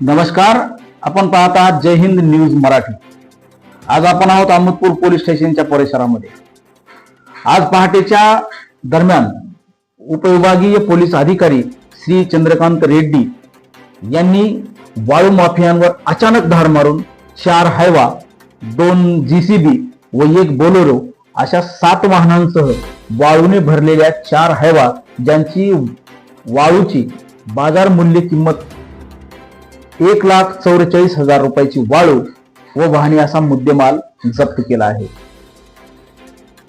नमस्कार आपण पाहत आहात जय हिंद न्यूज मराठी. आज आपण आहोत अहमदपूर पोलीस स्टेशनच्या परिसरामध्ये. आज पहाटेच्या दरम्यान उपविभागीय पोलीस अधिकारी श्री चंद्रकांत रेड्डी यांनी वाळू माफियांवर अचानक धाड मारून चार हायवा दोन जीसीबी व एक बोलेरो अशा सात वाहनांसह वाळूने भरलेल्या चार हायवा ज्यांची वाळूची बाजार मूल्य किंमत एक लाख चौवेचाळीस हजार रुपयाची वाळू व वाहने असा मुद्देमाल जप्त केला आहे.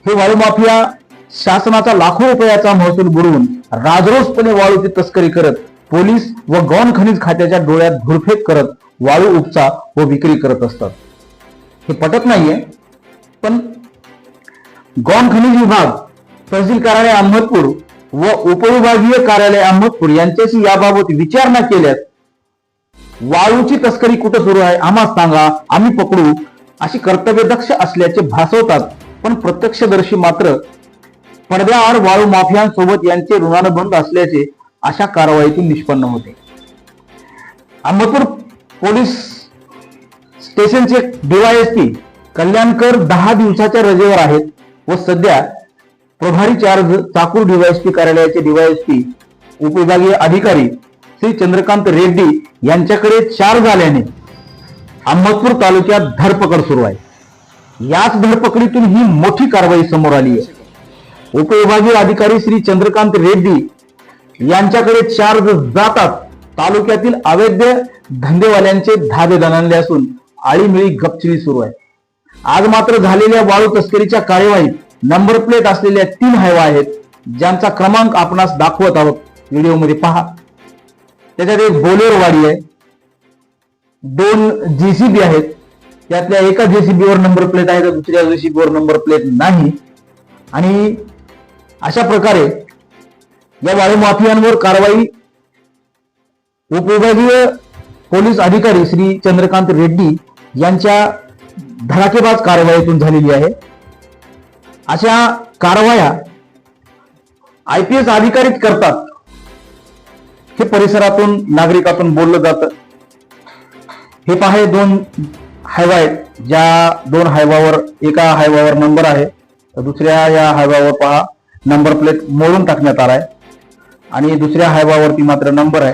हे वाळू माफिया शासनाचा लाखो रुपयाचा महसूल बुडवून राजरोसपणे वाळूची तस्करी करत पोलीस व गौण खनिज खात्याच्या डोळ्यात धुरफेक करत वाळू उपचा व विक्री करत असतात. हे पटत नाहीये पण गौण खनिज विभाग तहसील कार्यालय अहमदपूर व उपविभागीय कार्यालय अहमदपूर यांच्याशी याबाबत विचारणा केल्यास वाळूची तस्करी कुठं सुरू आहे? आम्हा सांगा. आम्ही पकडू. अशी कर्तव्यदक्ष असल्याचे भासवतात. पण प्रत्यक्षदर्शी मात्र पडद्याआड वाळू माफियांसोबत यांचे ऋणानुबंध असल्याचे अशा कारवाईतून निष्पन्न होते. अहमदपूर पोलीस स्टेशनचे डीवायएसपी कल्याणकर दहा दिवसाच्या रजेवर आहेत व सध्या प्रभारी चार्ज चाकूर डीवायएसपी कार्यालयाचे डीवायएसपी उपविभागीय अधिकारी श्री चंद्रकांत रेड्डी यांच्याकडे चार झाल्याने अहमदपूर तालुक्यात धरपकड सुरू आहे. याच धरपकडीतून ही मोठी कारवाई समोर आली आहे. उपविभागीय अधिकारी श्री चंद्रकांत रेड्डी यांच्याकडे चार जातात तालुक्यातील अवैध धंदेवाल्यांचे धाबे दणाणले असून आळीमिळी गपचिली सुरू आहे. आज मात्र झालेल्या वाळू तस्करीच्या कार्यवाहीत नंबर प्लेट असलेल्या तीन हायवा आहेत ज्यांचा क्रमांक आपणास दाखवत आहोत. व्हिडिओमध्ये पहा. त्याच्यात एक बोलेरो गाडी आहे. दोन जेसीबी आहेत. त्यातल्या एका जेसीबीवर वर नंबर प्लेट आहे तर दुसऱ्या जेसीबीवर वर नंबर प्लेट नाही. आणि अशा प्रकारे या वाळू माफियांवर कारवाई उपविभागीय पोलीस अधिकारी श्री चंद्रकांत रेड्डी यांच्या धडाकेबाज कारवाईतून झालेली आहे. अशा कारवाया आय पी एस अधिकारीच करतात. हे परिसरातून नागरिकातून बोललं जातं. हे पहा हे दोन हायवा आहेत. ज्या दोन हायवावर एका हायवावर नंबर आहे. तर दुसऱ्या या हायवावर पहा नंबर प्लेट मोडून टाकण्यात आला आहे. आणि दुसऱ्या हायवावरती मात्र नंबर आहे.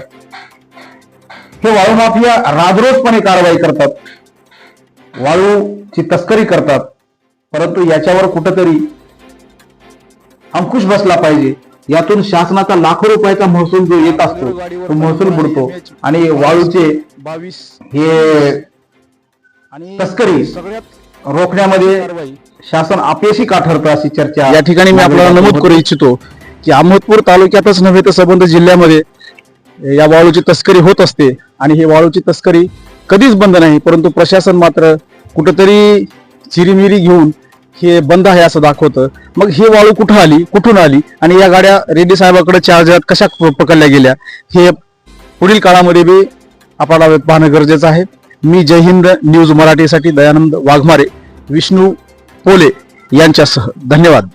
हे वाळू माफिया राजरोजपणे कारवाई करतात. वाळूची तस्करी करतात. परंतु याच्यावर कुठंतरी अंकुश बसला पाहिजे. यातून शासनाचा लाखो रुपयाचा महसूल जो येत असतो तो महसूल बुडतो. आणि वाळूचे बावीस हे आणि तस्करी सगळ्यात रोखण्यामध्ये शासन अपयशी का ठरतं अशी चर्चा या ठिकाणी मी आपल्याला नमूद करू इच्छितो की अहमदपूर तालुक्यातच नव्हे तर संबंध जिल्ह्यामध्ये या वाळूची तस्करी होत असते. आणि ही वाळूची तस्करी कधीच बंद नाही परंतु प्रशासन मात्र कुठंतरी चिरीमिरी घेऊन हे बंद आहे असं दाखवतं. मग ही वाळू कुठं आली? कुठून आली? आणि या गाड्या रेड्डी साहेबाकडे चार्ज कशा प- पकडल्या गेल्या? हे पुढील काळामध्ये बी आपल्याला पाहणं गरजेचं आहे. मी जय हिंद न्यूज मराठीसाठी दयानंद वाघमारे विष्णू पोले यांच्यासह. धन्यवाद.